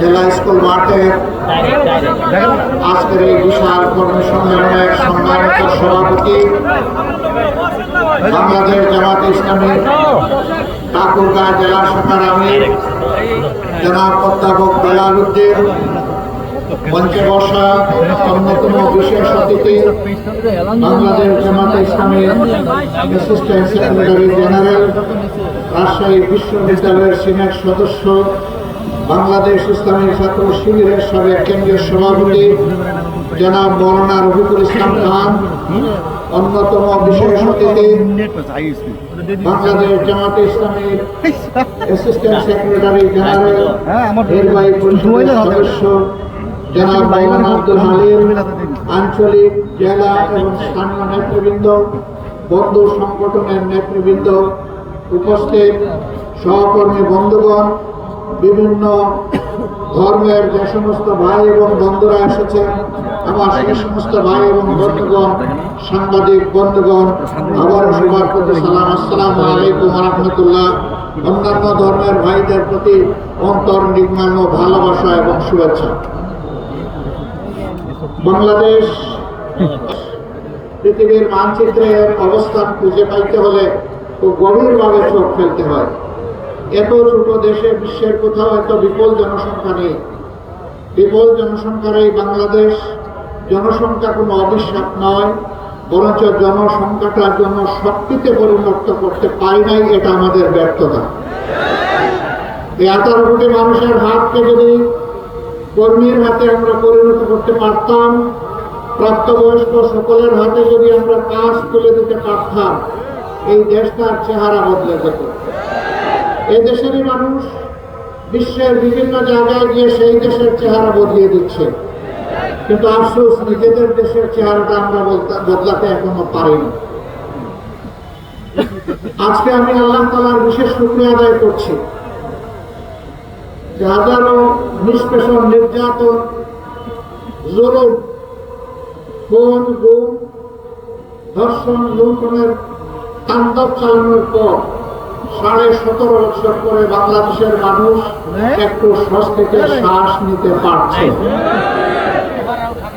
জেলা স্কুল আজকের এই বিশাল কর্মী সম্মানিত সভাপতি বাংলাদেশ জামাত ইসলামী ঠাকুরগাঁ জেলা শাখার আমির জনাব অধ্যাপক বেলাল উদ্দিন মঞ্চে বসা অন্যতম বিশেষ অতিথি Bangladesh Jamaat Islami assistant secretary general Rajshahi বিশ্ববিদ্যালয়ের সিনেট সদস্য বাংলাদেশ ইসলামী ছাত্র শিবিরের সাবেক কেন্দ্রীয় সভাপতি জনাব মৌলানা রফিকুল ইসলাম খান অন্যতম বিশেষ অতিথি Bangladesh Jamaat Islami assistant secretary general হ্যাঁ নির্বাহী পরিষদের সদস্য আব্দুল হালিম, আঞ্চলিক জেলা এবং স্থানীয় নেতৃবৃন্দ, বন্ধু সংগঠনের নেতৃবৃন্দ উপস্থিত, সহকর্মী বন্ধুগণ, বিভিন্ন ধর্মের যে সমস্ত ভাই এবং বন্ধুরা এসেছেন, আমার সেই সমস্ত ভাই এবং বন্ধুগণ, সাংবাদিক বন্ধুগণ, আবার সবার প্রতি সালাম, আসসালাম আলাইকুম রহমতুল্লাহ। অন্যান্য ধর্মের ভাইদের প্রতি অন্তর নির্মাণ ভালোবাসা এবং শুভেচ্ছা। বাংলাদেশ পৃথিবীর মানচিত্রের অবস্থান খুঁজে পাইতে হলে খুব গভীরভাবে চোখ ফেলতে হয়। এত ছোট দেশে বিশ্বের কোথাও এত বিপুল জনসংখ্যা নেই। বিপুল জনসংখ্যার এই বাংলাদেশ জনসংখ্যা কোনো অবিশ্বাস নয়, বরঞ্চ জনসংখ্যাটার জন্য জনশক্তিতে পরিণত করতে পারি নাই, এটা আমাদের ব্যর্থতা। আঠারো কোটি মানুষের হাতকে যদি কর্মীর হাতে আমরা পরিণত করতে পারতাম। প্রাপ্তবয়স্ক সকলের হাতে যদি আমরা কাজ তুলে দিতে পারতাম, এই দেশটার চেহারা বদলে যেত। এই দেশেরই মানুষ বিশ্বের বিভিন্ন জায়গায় গিয়ে সেই দেশের চেহারা বদলিয়ে দিচ্ছে। কিন্তু আফসোস, নিজেদের দেশের চেহারাটা আমরা বদলাতে এখনও পারিনি। আজকে আমি আল্লাহ তালার বিশেষ শুক্রিয়া আদায় করছি। হাজারো নিষ্পেষণ নির্যাতন জরুর খুন, গুম, ধর্ষণ, লুণ্ঠনের তাণ্ডব চালানোর পর সাড়ে সতেরো বছর পরে বাংলাদেশের মানুষ একটু স্বস্তিতে শ্বাস নিতে পারছে।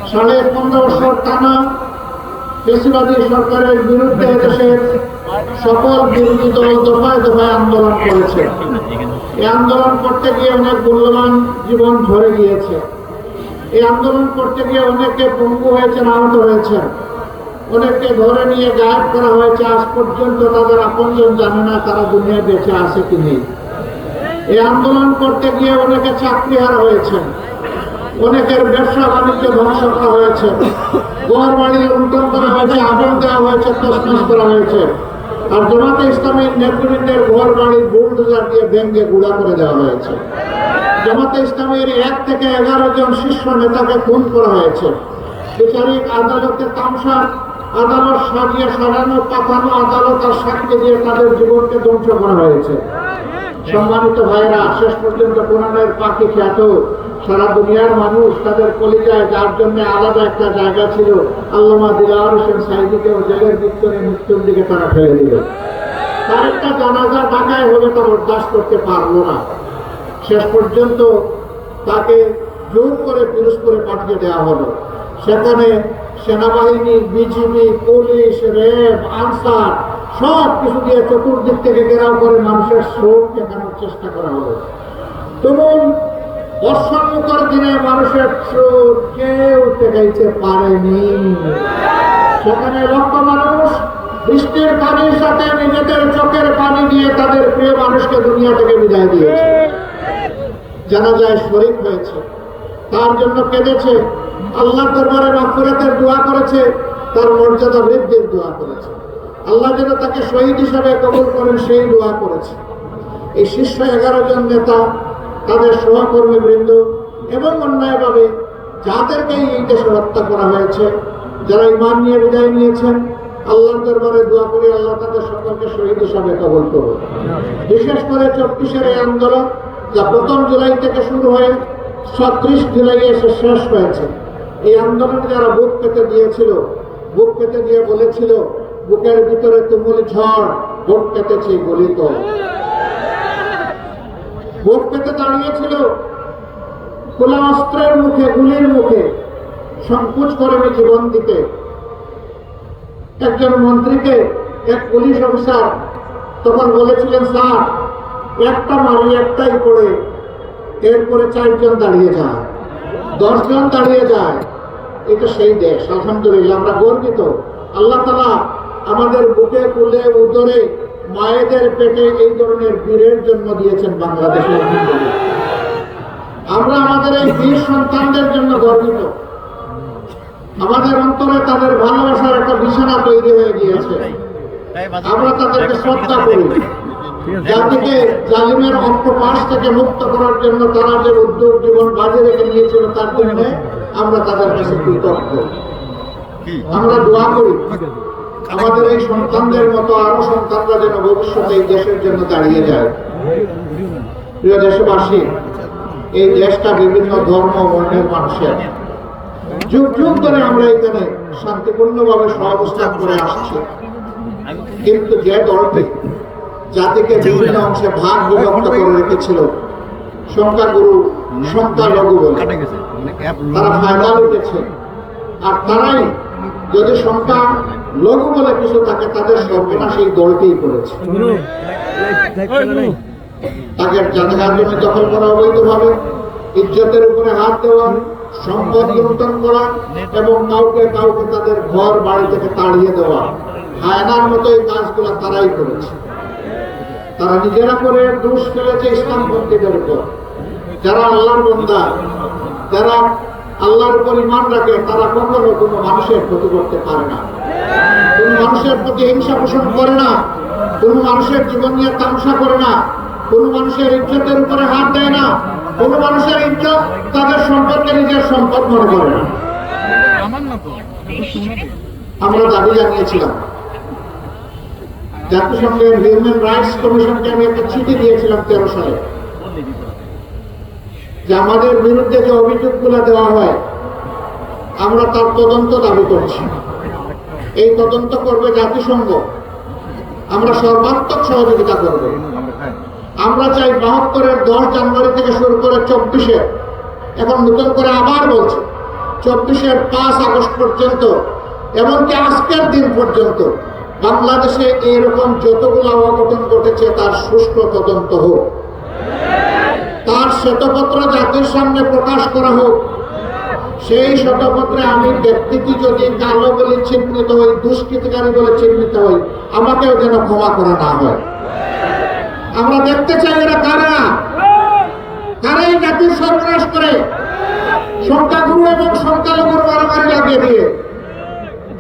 সাড়ে পনেরো বছর টানা বেশিবাদী সরকারের বিরুদ্ধে দেশের সকল বিরোধী দল দফায় দফায় আন্দোলন করেছে। এই আন্দোলন করতে গিয়ে অনেক মূল্যবান জীবন ঝরে গিয়েছে। এই আন্দোলন করতে গিয়ে অনেকে পঙ্গু হয়েছেন, আহত হয়েছেন। অনেককে ধরে নিয়ে গায়েব করা হয়েছে। আজ পর্যন্ত তাদের আপনজন জানে না তারা দুনিয়ায় বেঁচে আছে কি নেই। এই আন্দোলন করতে গিয়ে অনেকে চাকরি হারা হয়েছেন। অনেকের ব্যবসা বাণিজ্য ধ্বংস করা হয়েছে। ঘর বাড়ি লুণ্ঠন করা হয়েছে, আগুন দেওয়া হয়েছে তসনস করা হয়েছে। আর জমাতে ইসলামের নেতৃবৃন্দের ঘর বাড়ি বুলডোজার দিয়ে ভেঙ্গে গুড়া করে দেওয়া হয়েছে। জামাতে ইসলামের এক থেকে এগারো জন শীর্ষ নেতাকে খুন করা হয়েছে। বিচারিক আদালতে তামসা, আদালত সাজিয়ে সাজানো, পাঠানো আদালত আর সাক্ষী দিয়ে তাদের জীবনকে ধ্বংস করা হয়েছে। সম্মানিত ভাইরা, শেষ পর্যন্ত কোরআনের পাখি খ্যাত। সারা দুনিয়ার মানুষ তাদের কলিজায়, যার জন্য আলাদা একটা জায়গা ছিল, আল্লামা দিলার হোসেন সাইদিকেও জেলের ভিতরে মৃত্যুর দিকে তারা ফেলে দিল। তার একটা জানাজা ঢাকায় হলে তা বরদাস্ত করতে পারল না। শেষ পর্যন্ত তাকে জোর করে পিরোজপুরে পাঠিয়ে দেওয়া হলো। সেখানে সেনাবাহিনী, বিজিবি, পুলিশ র্যাব আনসার সব কিছু দিয়ে চতুর্দিক থেকে ঘেরাও করে মানুষের স্রোত দেখানোর চেষ্টা করা হলো। তুমুল অসম্মুখর দিনে মানুষের স্রোত কেউ টেকাইতে পারেনি। সেখানে লক্ষ মানুষ বৃষ্টির পানির সাথে নিজেদের চোখের পানি দিয়ে তাদের প্রিয় মানুষকে দুনিয়া থেকে বিদায় দিয়েছে। জানা যায় শরীর হয়েছে, তার জন্য কেঁদেছে আল্লাহ দরবারে মাফুরাতের দোয়া করেছে, তার মর্যাদা বৃদ্ধির দোয়া করেছে। আল্লাহ যেন তাকে শহীদ হিসাবে কবুল করেন, সেই দোয়া করেছে। এই শীর্ষ এগারো জন নেতা তাদের সহকর্মী বৃন্দ এবং অন্যায়ভাবে যাদেরকে এই দেশে হত্যা করা হয়েছে, যারা ইমান নিয়ে বিদায় নিয়েছেন, আল্লাহর দরবারে দোয়া করি আল্লাহ তাদের সকলকে শহীদ হিসাবে কবল করুন বিশেষ করে চব্বিশের এই আন্দোলন, যা প্রথম জুলাই থেকে শুরু হয়ে ছত্রিশ জুলাই এসে শেষ হয়েছে, এই আন্দোলনে যারা বুক পেতে দিয়েছিল, বুক পেতে দিয়ে বলেছিল, বুকের ভিতরে তুমুল ঝড় বুক পেতেছে গলিত। বুক পেতে দাঁড়িয়েছিল। খোলা অস্ত্রের মুখে, গুলির মুখে সংকোচ করেনি জীবন দিতে একজন মন্ত্রীকে, এক পুলিশ অফিসার তখন বলেছিলেন, স্যার, একটা মারি একটাই পড়ে, এরপরে চারজন দাঁড়িয়ে যায়, দশজন দাঁড়িয়ে যায়। এটা সেই দেশ, আলহামদুলিল্লাহ, আমরা গর্বিত। আল্লাহ তালা আমাদের বুকে, কুলে, উদরে মায়েদের পেটে এই ধরনের বীরের জন্ম দিয়েছেন বাংলাদেশে আমরা আমাদের এই বীর সন্তানদের জন্য গর্বিত। আমাদের অন্তরে তাদের ভালোবাসার একটা বিছানা তৈরি হয়ে গিয়েছে। আমরা তাদেরকে শ্রদ্ধা করি। জাতিকে জালিমের অঙ্কপাশ থেকে মুক্ত করার জন্য তারা যে উদ্যোগ জীবন বাজে রেখে নিয়েছিল তার জন্য আমরা তাদের কাছে কৃতজ্ঞ। আমরা দোয়া করি। আমাদের এই সন্তানদের মতো আরও সন্তানরা যেন ভবিষ্যতে এই দেশের জন্য দাঁড়িয়ে যায়। প্রিয় দেশবাসী, এই দেশটা বিভিন্ন ধর্ম বর্ণের মানুষের। যুগ যুগ ধরে আমরা এখানে শান্তিপূর্ণভাবে সহাবস্থান করে আসছি। কিন্তু যে দলটি জাতিকে বিভিন্ন অংশে ভাগ বিভক্ত করে রেখেছিল, সংখ্যাগুরু সংখ্যালঘু বলে, তারা ফায়দা লুটেছে আর তারাই যদি সংখ্যা লঘু বলে কিছু থাকে তাদের সর্বনাশ দলকেই করেছে। তাকে জায়গা জমি দখল করা অবৈধভাবে ইজ্জতের উপরে হাত দেওয়া সম্পদ লুণ্ঠন করা এবং কাউকে কাউকে তাদের ঘর বাড়ি থেকে তাড়িয়ে দেওয়া। হায়নার মতো এই কাজগুলো তারাই করেছে। তারা নিজেরা করে দোষ ফেলেছে ইসলামপন্থীদের উপর। যারা আল্লাহর বন্দা যারা আল্লাহর উপর ইমান রাখে তারা কখনো কোনো মানুষের ক্ষতি করতে পারে না। কোন মানুষের প্রতি হিংসা পোষণ করে না, কোন মানুষের জীবন নিয়ে তামসা করে না, কোন মানুষের ইজ্জতের উপরে হাত দেয় না, কোন মানুষের ইজ্জত তাদের সম্পর্কে নিজের সম্পদ মনে করে না। আমরা দাবি জানিয়েছিলাম জাতিসংঘের হিউম্যান রাইটস কমিশনকে আমি একটা চিঠি দিয়েছিলাম তেরো সালে, যে আমাদের বিরুদ্ধে যে অভিযোগগুলো দেওয়া হয়, আমরা তার তদন্ত দাবি করছি। এই তদন্ত করবে জাতিসংঘ। আমরা সর্বাত্মক সহযোগিতা করব। আমরা চাই বাহাত্তরের দশ জানুয়ারি থেকে শুরু করে চব্বিশে এখন নতুন করে আবার বলছি, চব্বিশের পাঁচ আগস্ট পর্যন্ত, এমনকি আজকের দিন পর্যন্ত বাংলাদেশে এরকম যতগুলো অঘটন ঘটেছে, তার সুষ্ঠু তদন্ত হোক। তার শ্বেতপত্র জাতির সামনে প্রকাশ করা হোক। সেই শতপত্রে আমি ব্যক্তিটি যদি কালো বলে চিহ্নিত হই, দুষ্কৃতিকারী বলে চিহ্নিত হই, আমাকেও যেন ক্ষমা করা না হয়। আমরা দেখতে চাই এরা কারা? কারা এই জাতির সর্বনাশ করে? সংখ্যাগুরু এবং সংখ্যালঘুর মারামারি লাগিয়ে দিয়ে।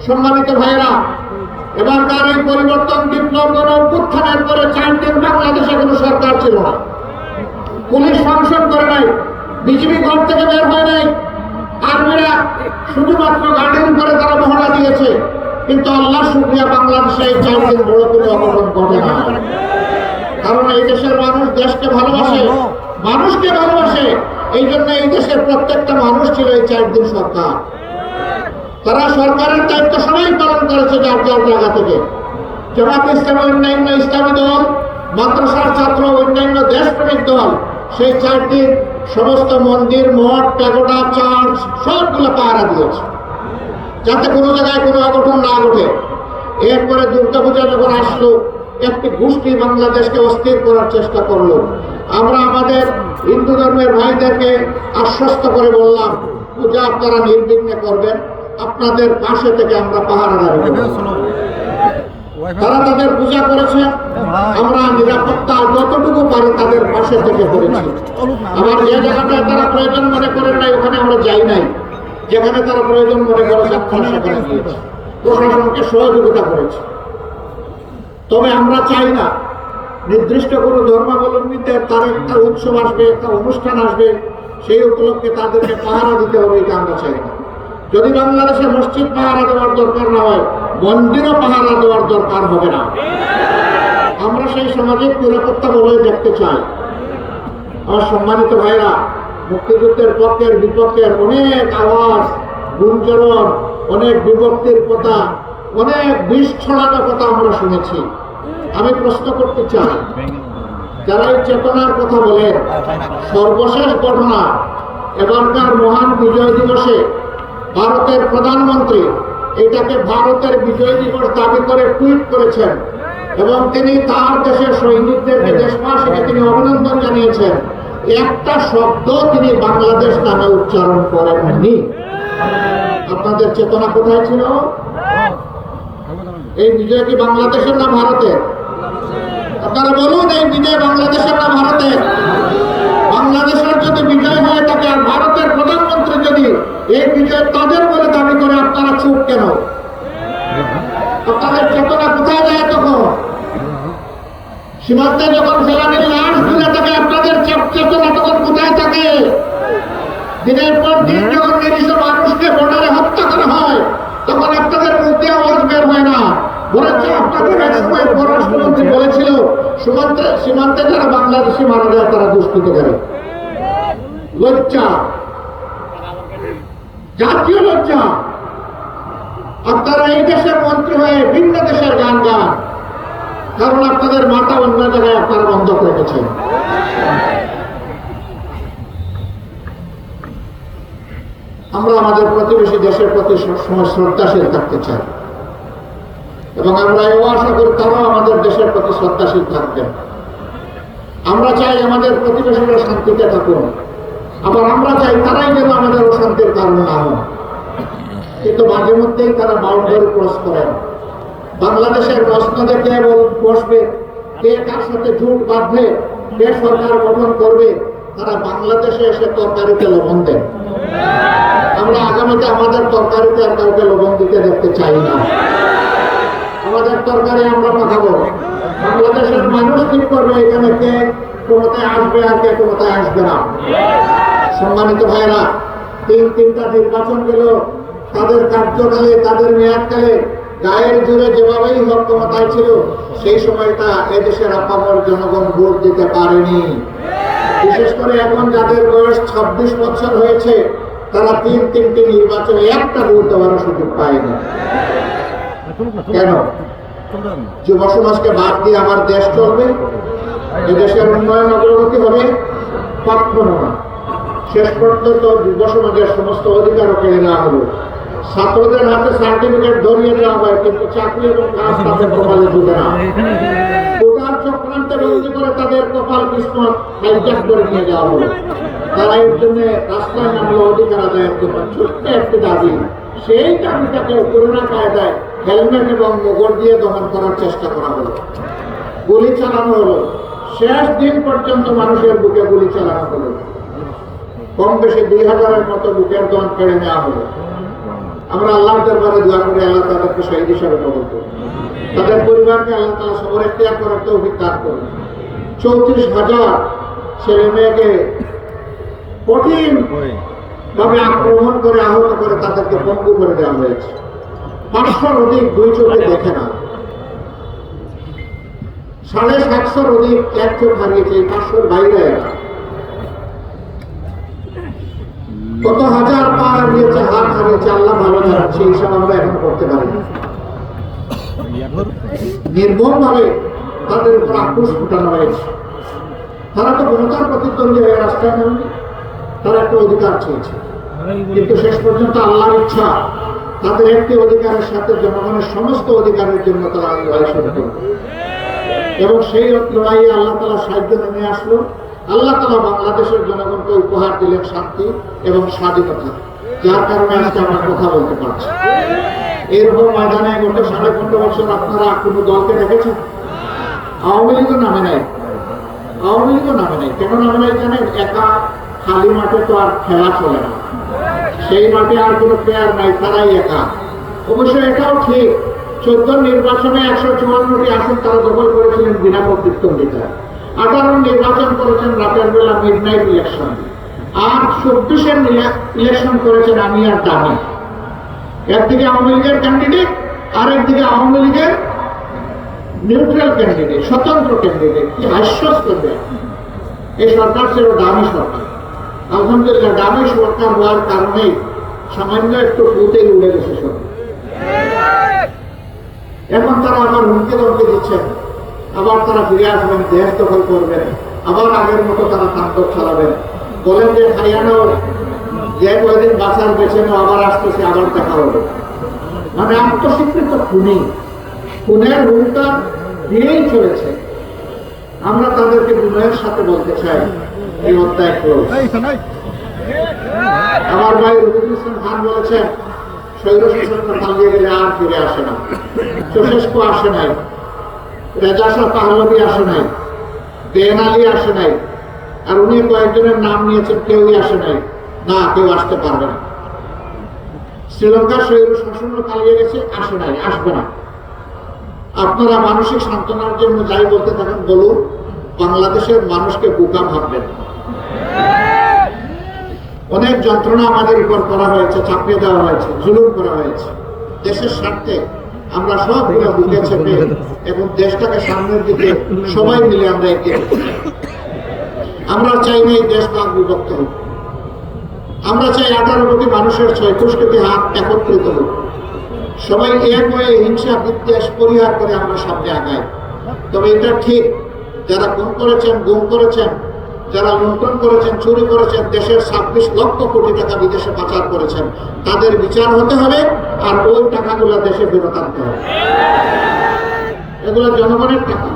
সম্মানিত ভাইরা এবারকার এই পরিবর্তন বিপ্লব অভ্যুত্থানের পরে চার দিন বাংলাদেশে কোনো সরকার ছিল না। পুলিশ ফাংশন করে নাই বিজেপি ঘর থেকে বের হয় নাই। আর্মিরা শুধুমাত্র গাড়ির উপরে তারা মহড়া দিয়েছে, কিন্তু আল্লাহ শুক্রিয়া বাংলাদেশে এই চার দিন বড় কোনো অঘটন ঘটে না। কারণ এই দেশের মানুষ দেশকে ভালোবাসে, মানুষকে ভালোবাসে, এই জন্য এই দেশের প্রত্যেকটা মানুষ ছিল এই চার দিন সরকার। তারা সরকারের দায়িত্ব সবাই পালন করেছে যার যার জায়গা থেকে। জামাত ইসলাম অন্যান্য ইসলামী দল, মাদ্রাসার ছাত্র অন্যান্য দেশপ্রেমিক দল সেই চার সমস্ত মন্দির, মঠ, প্যাগোডা, চার্চ, সবগুলো পাহারা দিয়েছে। যাতে কোনো জায়গায় কোনো অঘটন না ঘটে। এরপরে দুর্গাপূজা যখন আসলো, একটি গোষ্ঠী বাংলাদেশকে অস্থির করার চেষ্টা করল। আমরা আমাদের হিন্দু ধর্মের ভাইদেরকে আশ্বস্ত করে বললাম, পূজা আপনারা নির্বিঘ্নে করবেন। আপনাদের পাশে থেকে আমরা পাহারা দাঁড়িয়ে তারা তাদের পূজা করেছে। আমরা নিরাপত্তা যতটুকু পারি তাদের পাশে থেকে করেছি। আবার যে জায়গাটায় তারা প্রয়োজন মনে করেন নাই ওখানে আমরা যাই নাই। যেখানে তারা প্রয়োজন মনে করেছে আমরা সেখানে গিয়েছি প্রশাসনকে সহযোগিতা করেছে। তবে আমরা চাই না নির্দিষ্ট কোনো ধর্মাবলম্বীদের তার একটা উৎসব আসবে একটা অনুষ্ঠান আসবে সেই উপলক্ষে তাদেরকে পাহারা দিতে হবে এটা আমরা চাই না। যদি বাংলাদেশে মসজিদ পাহারা দেওয়ার দরকার না হয় মন্দিরও পাহারা দেওয়ার দরকার হবে না। আমরা সেই সামাজিক নিরাপত্তা বলে দেখতে চাই। আমার সম্মানিত ভাইরা, মুক্তিযুদ্ধের পক্ষের বিপক্ষের অনেক আওয়াজ গুঞ্জরণ অনেক বিভক্তির কথা, অনেক বিষ ছড়ানো কথা আমরা শুনেছি। আমি প্রশ্ন করতে চাই, যারা এই চেতনার কথা বলে, সর্বশেষ ঘটনা, এবারকার মহান বিজয় দিবসে ভারতের প্রধানমন্ত্রী এটাকে ভারতের বিজয় দিবস দাবি করে টুইট করেছেন। এবং তিনি তার দেশের সৈনিকদেরকে দেশবাসীকে তিনি অভিনন্দন জানিয়েছেন। একটা শব্দ তিনি বাংলাদেশ নামে উচ্চারণ করেননি। আপনাদের চেতনা কোথায় ছিল? এই বিজয় কি বাংলাদেশের না ভারতের? আপনারা বলুন, এই বিজয় বাংলাদেশের না ভারতের? বাংলাদেশের যদি বিজয় হয়ে থাকে আর ভারতের প্রধানমন্ত্রী যদি এই বিজয় তাদের করে আপনারা চুপ কেন? আপনাদের চেতনা কোথায় যায় তখন? সীমান্তে যখন সেনানির লাশ ঘুরে থাকে, আপনাদের চেতনা তখন কোথায় থাকে? দিনের পর দিন যখন নিরীহ মানুষকে বর্ডারে হত্যা করা হয়, তখন আপনাদের মধ্যে আওয়াজ বের হয় না। আপনাদের এক সময় পররাষ্ট্রমন্ত্রী বলেছিল, সীমান্তে সীমান্তে যারা বাংলাদেশি মারা যায়, তারা লজ্জা। জাতীয় লজ্জা। আপনারা এই দেশের মন্ত্রী হয়ে ভিন্ন দেশের গান গান কারণ আপনাদের মাথা অন্য জায়গায় আপনারা বন্ধ করে রেখেছেন আমরা আমাদের প্রতিবেশী দেশের প্রতি সবসময় শ্রদ্ধাশীল থাকতে চাই। এবং আমরা এও আশা করি তারাও আমাদের দেশের প্রতি শ্রদ্ধাশীল থাকবেন আমরা চাই আমাদের প্রতিবেশীরা শান্তিতে থাকুন। আবার আমরা চাই তারাই যেন আমাদের অশান্তির কারণ না হন কিন্তু মাঝে মধ্যেই তারা বাউন্ডারি ক্রস করেন। বাংলাদেশের মসনদে কে বসবে, কে কার সাথে জোট বাঁধবে, কে সরকার গঠন করবে, তারা বাংলাদেশে এসে তরকারিতে লবণ দেন। আমরা আগামীতে আমাদের তরকারিতে আর কাউকে লবণ দিতে দেখতে চাই না। আমাদের তরকারি আমরা পাঠাবো। বাংলাদেশের মানুষ ঠিক করবে এখানে কে ক্ষমতায় আসবে আর কে ক্ষমতায় আসবে না। সম্মানিত ভাইরা, তিন তিনটা নির্বাচন গেল। তাদের কার্যকালে, তাদের মেয়াদকালে গায়ের জোরে যেভাবেই হোক ক্ষমতায় ছিল, সেই সময়টা এদেশের আপামর জনগণ ভোট দিতে পারেনি। বিশেষ করে এখন যাদের বয়স ছাব্বিশ বছর হয়েছে, তারা তিন তিনটি নির্বাচনে একটা ভোট দেওয়ার সুযোগ পায়নি। কেন? যুব সমাজকে বাদ দিয়ে আমার দেশ চলবে, এদেশের উন্নয়ন অগ্রগতি হবে, কখনো না। শেষ পর্যন্ত যুব সমাজের সমস্ত অধিকারও কেড়ে নেওয়া হলো ছাত্রদের হাতে সার্টিফিকেট ধরিয়ে দেওয়া হয়, কিন্তু চাকরি এবং কাজ তাদের কপালে জুটে না। কোটার চক্রান্তে বন্দি করে তাদের কপাল কিসমত হাইজ্যাক করে নিয়ে যাওয়া হলো। তারা এর জন্য রাস্তায় নামলো অধিকার আদায়ের জন্য ছোট্ট একটি দাবি, সেই দাবিটাকে করোনা কায়দায় হেলমেট এবং মোগর দিয়ে দমন করার চেষ্টা করা হলো। গুলি চালানো হলো। শেষ দিন পর্যন্ত মানুষের বুকে গুলি চালানো হলো। কম বেশি দুই হাজারের মতো বুকের দম কেড়ে নেওয়া হলো। আমরা আল্লাহর দরবারে দোয়া করি, আল্লাহ তাদেরকে শহীদ হিসাবে কবল করুন। তাদের পরিবারকে আল্লাহ তালা সবর এখতিয়ার করার তৌফিক দান করুন। চৌত্রিশ হাজার ছেলে মেয়েকে কঠিন ভাবে আক্রমণ করে আহত করে তাদেরকে পঙ্গু করে দেওয়া হয়েছে। পাঁচশোর অধিক দুই চোখে দেখে না। সাড়ে সাতশোর অধিক এক চোখ হারিয়েছে পাঁচশোর বাইরে। এরা। কত হাজার পা হারিয়েছে হাত হারিয়েছে, আল্লাহ ভালো জানেন, সেই হিসাব আমরা এখন করতে পারি না। নির্মম ভাবে তাদের উপর আক্রোশ ফুটানো হয়েছে। তারা তো ক্ষমতার প্রতিদ্বন্দ্বী হয়ে রাস্তায় নামেনি তারা একটা অধিকার চেয়েছে। কিন্তু শেষ পর্যন্ত আল্লাহর ইচ্ছা, তাদের একটি অধিকারের সাথে জনগণের সমস্ত অধিকারের জন্য তারা লড়াই শুরু করবে। এবং সেই লড়াইয়ে আল্লাহ তালা সাহায্য নেমে আসলো। আল্লাহ তালা বাংলাদেশের জনগণকে উপহার দিলেন শান্তি এবং স্বাধীনতা। যার কারণে আজকে আমরা কথা বলতে পারছি। এরকম ময়দানে গত সাড়ে পনেরো বছর আপনারা কোনো দলকে দেখেছেন? আওয়ামী লীগও নামে নাই। আওয়ামী লীগও নামে নাই। কেন নামে নাই জানেন? একা খালি মাঠে তো আর খেলা চলে না। সেই মাঠে আর কোনো প্লেয়ার নাই, তারাই একা। অবশ্য এটাও ঠিক। চোদ্দ নির্বাচনে একশো চুয়ান্নটি আসন তারা দখল করেছিলেন বিনা প্রতিদ্বন্দ্বিতায় আঠারো নির্বাচন করেছেন রাতের বেলা মিড নাইট ইলেকশন আর চব্বিশের ইলেকশন করেছেন আমি আর দামি। একদিকে আওয়ামী লীগের ক্যান্ডিডেট আর একদিকে আওয়ামী লীগের নিউট্রাল ক্যান্ডিডেট স্বতন্ত্র ক্যান্ডিডেট কি ব্যাপার। এই সরকার ছিল দামি সরকার। আলহামদুলিল্লাহ দামি সরকার হওয়ার কারণে সামান্য একটু ফুটেই উড়ে গেছে সব এখন তারা আবার হুমকি ধমকি দিচ্ছেন। আবার তারা ফিরে আসবেন দেশ দখল করবেন আবার আগের মতো তারা তাণ্ডব চালাবেন বলেন যে হারিয়ানাও যে কয়েকদিন বাঁচার বেছে নাও, আবার আসতেছে আবার দেখা হবে। মানে আত্মস্বীকৃত খুনি। খুনের হুমকা দিয়েই চলেছে। আমরা তাদেরকে বিনয়ের সাথে বলতে চাই এই অধ্যায় আমার ভাই রবিউল ইসলাম খান বলেছেন স্বৈর শাসনটা পালিয়ে গেলে আর ফিরে আসে না। চোশেস্কো আসে নাই। রেজা শাহ পাহলবি আসে নাই বেন আলী আসে নাই, আর উনি কয়েকজনের নাম নিয়েছেন, কেউই আসে নাই। না, কেউ আসতে পারবে না। শ্রীলঙ্কার স্বৈর শাসন পালিয়ে গেছে, আসে নাই, আসবে না। আপনারা মানসিক সান্ত্বনার জন্য যাই বলতে থাকেন, বলুন, বাংলাদেশের মানুষকে বোকা ভাববেন। অনেক যন্ত্রণা আমাদের উপর করা হয়েছে, চাপিয়ে দেওয়া হয়েছে, জুলুম করা হয়েছে। দেশের স্বার্থে আমরা সবগুলো বুকে চেপে এবং দেশটাকে সামনের দিকে সবাই মিলে আমরা এগিয়ে আমরা চাই না এই দেশ ভাগ বিভক্ত হোক। আমরা চাই আঠারো কোটি মানুষের ছয়ত্রিশ কোটি হাত একত্রিত হোক। সবাই এক হয়ে হিংসা, বিদ্বেষ পরিহার করে আমরা সামনে আগাই। তবে এটা ঠিক, যারা গুম করেছেন গুম করেছেন যারা লুণ্ঠন করেছেন, চুরি করেছেন, দেশের ছাব্বিশ লক্ষ কোটি টাকা বিদেশে পাচার করেছেন, তাদের বিচার হতে হবে আর ওই টাকাগুলো দেশে ফেরত আনতে হবে। এগুলো জনগণের টাকা।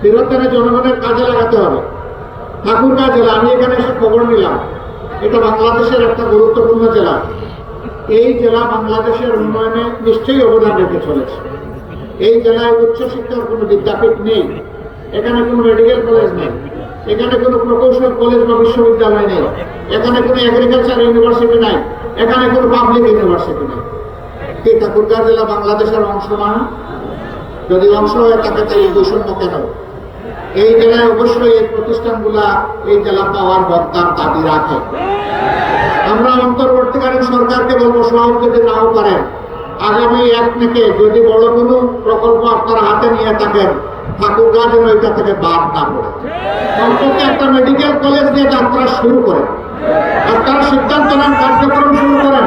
ফেরত এনে জনগণের কাজে লাগাতে হবে। ঠাকুরগাঁ জেলা? আমি এখানে এসে খবর নিলাম। এটা বাংলাদেশের একটা গুরুত্বপূর্ণ জেলা। এই জেলা বাংলাদেশের উন্নয়নে নিশ্চয়ই অবদান রেখে চলেছে। এই জেলায় উচ্চশিক্ষার কোনো বিদ্যাপীঠ নেই। এখানে কোনো মেডিকেল কলেজ নেই। এখানে কোনো প্রকৌশল কলেজ বা বিশ্ববিদ্যালয় নেই। এখানে কোনো এগ্রিকালচার ইউনিভার্সিটি নাই। এখানে কোনো পাবলিক ইউনিভার্সিটি নাই। এই ঠাকুরগাঁ জেলা বাংলাদেশের অংশ না? যদি অংশ হয় তাকে তাই বৈষম্য কেন? এই জেলায় অবশ্যই এই প্রতিষ্ঠানগুলা এই জেলা পাওয়ার দরকার দাবি রাখে। আমরা অন্তর্বর্তীকালীন সরকারকে বলব, সব যদি নাও পারেন। আগামী এক থেকে যদি বড় কোনো প্রকল্প আপনারা হাতে নিয়ে থাকেন ঠাকুরগাঁ যেন এটা থেকে বাদ না পড়ে। অন্তত একটা মেডিকেল কলেজ নিয়ে যাত্রা শুরু করেন আপনারা সিদ্ধান্ত নেন, কার্যক্রম শুরু করেন।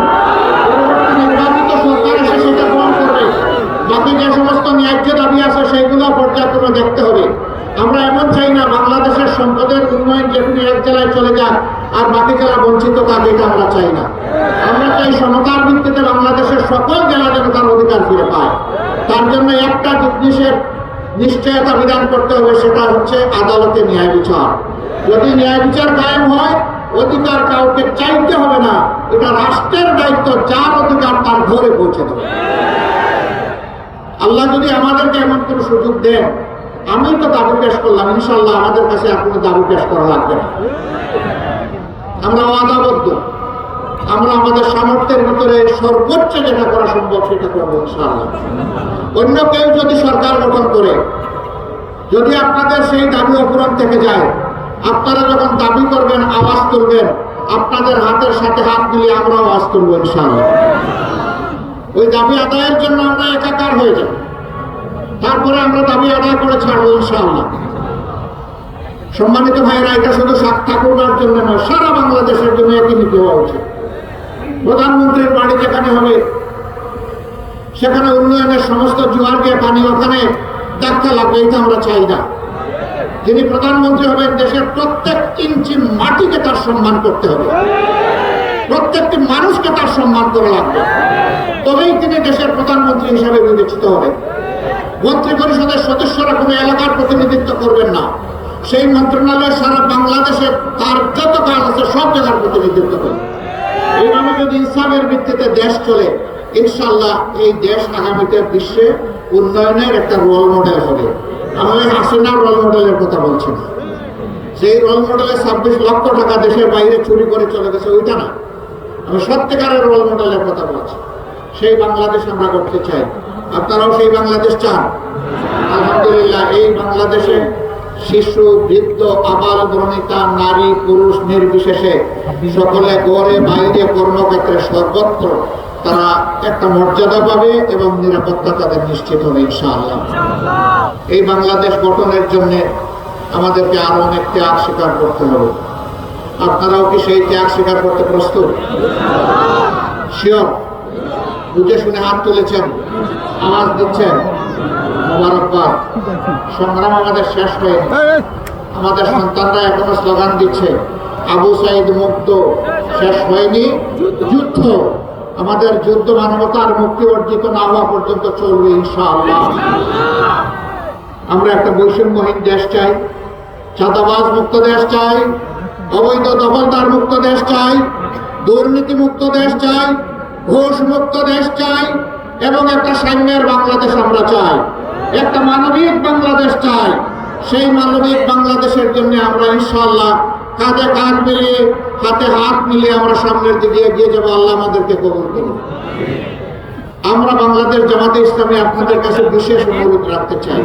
নির্বাচিত সরকার এসে সেটা গ্রহণ করবে। বাকি যে সমস্ত ন্যায্য দাবি আছে, সেইগুলো পর্যায়ক্রমে দেখতে হবে। আমরা এমন চাই না, বাংলাদেশের সম্পদের উন্নয়ন যেখানে এক জেলায় চলে যাক, আর বাকি জেলা বঞ্চিত থাক, এটা আমরা চাই না। আমরা চাই সমতার ভিত্তিতে বাংলাদেশের সকল জেলা যেন তার অধিকার ফিরে পায়। তার জন্য একটা জিনিসের নিশ্চয়তা বিধান করতে হবে, সেটা হচ্ছে আদালতে ন্যায় বিচার। যদি ন্যায় বিচার কায়েম হয়, অধিকার কাউকে চাইতে হবে না, এটা রাষ্ট্রের দায়িত্ব, যার অধিকার তার ঘরে পৌঁছে দেবে। আল্লাহ যদি আমাদেরকে এমন কোনো সুযোগ দেন, আমি তো দাবি পেশ করলাম ইনশাল্লাহ আমাদের কাছে আর কোনো দাবি পেশ করা লাগবে না। আমরা আদাবদ্ধ আমরা আমাদের সামর্থ্যের ভিতরে সর্বোচ্চ যেটা করা সম্ভব সেটা করব অন্য কেউ যদি সরকার গঠন করে, যদি আপনাদের সেই দাবি অপূরণ থেকে যায়, আপনারা যখন দাবি করবেন, আওয়াজ তুলবেন, আপনাদের হাতের সাথে হাত মিলিয়ে আমরা আওয়াজ তুলবো ওই দাবি আদায়ের জন্য আমরা একাকার হয়ে যাব। তারপরে আমরা দাবি আদায় করে ছাড়বো, ইনশাআল্লাহ। সম্মানিত ভাইরা এটা শুধু সাত ঠাকুরগার জন্য নয়, সারা বাংলাদেশের জন্য একই নীতি হওয়া উচিত। প্রধানমন্ত্রীর বাড়ি যেখানে হবে। সেখানে উন্নয়নের সমস্ত জোয়ার দিয়ে পানি ওখানে দেখতে লাগবে, এটা আমরা চাই না। যিনি প্রধানমন্ত্রী হবেন, দেশের প্রত্যেক ইঞ্চি মাটিকে তার সম্মান করতে হবে। প্রত্যেকটি মানুষকে তার সম্মান করা লাগবে। তবেই তিনি দেশের প্রধানমন্ত্রী হিসাবে বিবেচিত হবেন। মন্ত্রী পরিষদের সদস্যরা কোনো এলাকার প্রতিনিধিত্ব করবেন না। সেই মন্ত্রণালয় সারা বাংলাদেশে তার যত কাজ আছে, সব জায়গার প্রতিনিধিত্ব করবে যদি ইসলামের ভিত্তিতে দেশ চলে ইনশাল্লাহ এই দেশ আগামীতে বিশ্বে উন্নয়নের একটা রোল মডেল হবে। আমি হাসিনার রোল মডেলের কথা বলছি না। সেই রোল মডেলে ছাব্বিশ লক্ষ টাকা দেশের বাইরে চুরি করে চলে গেছে, ওইটা না। আমি সত্যিকারের রোল মডেলের কথা বলছি। সেই বাংলাদেশ আমরা করতে চাই। আপনারাও সেই বাংলাদেশ চান। আলহামদুলিল্লাহ, এই বাংলাদেশে শিশু, বৃদ্ধ আবাল বর্ণিতা, নারী, পুরুষ নির্বিশেষে সকলে গড়ে, বাইরে কর্মক্ষেত্রে সর্বত্র তারা একটা মর্যাদা পাবে এবং নিরাপত্তা তাদের নিশ্চিত হবে, ইনশাআল্লাহ। এই বাংলাদেশ গঠনের জন্য আমাদেরকে আরও অনেক ত্যাগ স্বীকার করতে হবে। আপনারাও কি সেই ত্যাগ স্বীকার করতে প্রস্তুত? শিওর? বুঝে শুনে হাত তুলেছেন? আওয়াজ দিচ্ছেন? মোবারকবাদ। সংগ্রাম আমাদের শেষ হয়নি আমাদের সন্তানরা এখনও স্লোগান দিচ্ছে আবু সাইদ মুক্ত শেষ হয়নি যুদ্ধ। আমাদের যুদ্ধ মানবতার মুক্তি অর্জিত না হওয়া পর্যন্ত চলবে ইনশাআল্লাহ। আমরা একটা বৈষম্যহীন দেশ চাই চাঁদাবাজ মুক্ত দেশ চাই অবৈধ দখলদার মুক্ত দেশ চাই দুর্নীতি মুক্ত দেশ চাই ঘোষ মুক্ত দেশ চাই এবং একটা সাম্যের বাংলাদেশ আমরা চাই। একটা মানবিক বাংলাদেশ চাই। সেই মানবিক বাংলাদেশের জন্য আমরা ইনশাআল্লাহ কাঁধে কাঁধ মিলিয়ে, হাতে হাত মিলিয়ে আমরা সামনের দিকে এগিয়ে যাব। আল্লাহ আমাদেরকে কবুল করুন। আমরা বাংলাদেশ জামাতে ইসলামী আপনাদের কাছে বিশেষ অনুরোধ রাখতে চাই।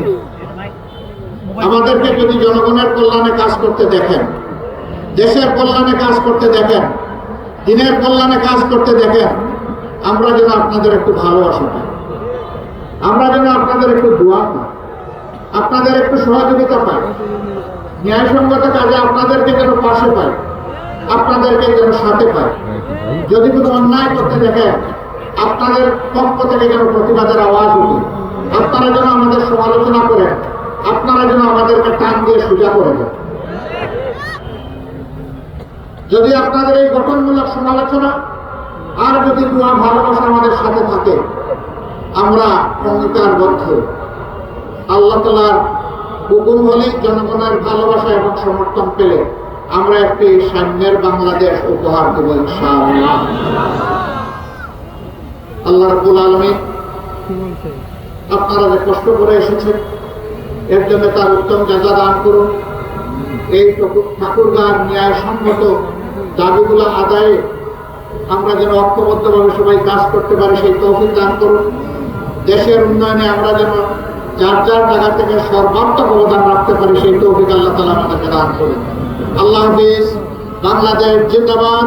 আমাদেরকে যদি জনগণের কল্যাণে কাজ করতে দেখেন, দেশের কল্যাণে কাজ করতে দেখেন, দিনের কল্যাণে কাজ করতে দেখেন, আমরা যেন আপনাদের একটু ভালোবাসা পাই। আমরা যেন আপনাদের একটু দোয়া পাই আপনাদের একটু সহযোগিতা পাই। ন্যায়সঙ্গত কাজে আপনাদেরকে যেন পাশে পাই, আপনাদেরকে যেন সাথে পাই। যদি কোনো অন্যায় করতে দেখেন, আপনাদের পক্ষ থেকে যেন প্রতিবাদের আওয়াজ উঠে, আপনারা যেন আমাদের সমালোচনা করেন, আপনারা যেন আমাদেরকে টান দিয়ে সোজা করে দেন। যদি আপনাদের এই গঠনমূলক সমালোচনা আর যদি ভালোবাসা আমাদের সাথে থাকে আমরা অঙ্গীকারবদ্ধ আল্লাহ তালার হুকুম হলে জনগণের ভালোবাসা এবং সমর্থন পেলে আমরা একটি সাম্যের বাংলাদেশ উপহার দেব আল্লাহ রাব্বুল আলামিন আপনারা যে কষ্ট করে এসেছেন, এর জন্য তার উত্তম যাজা দান করুন। এই ঠাকুরগার ন্যায়সম্মত দাবিগুলো আদায়ে আমরা যেন ঐক্যবদ্ধভাবে সবাই কাজ করতে পারি, সেই তৌফিক দান করুন। দেশের উন্নয়নে আমরা যেন যার যার জায়গা থেকে সর্বাত্মক অবদান রাখতে পারি, সেই তৌফিক আল্লাহ তালা আমাদেরকে দান করুন। আল্লাহ হাফিজ, বাংলাদেশ জিন্দাবাদ,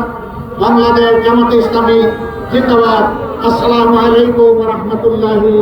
বাংলাদেশ জামাত ইসলামী জিন্দাবাদ। আসসালামু আলাইকুম রহমতুল্লাহি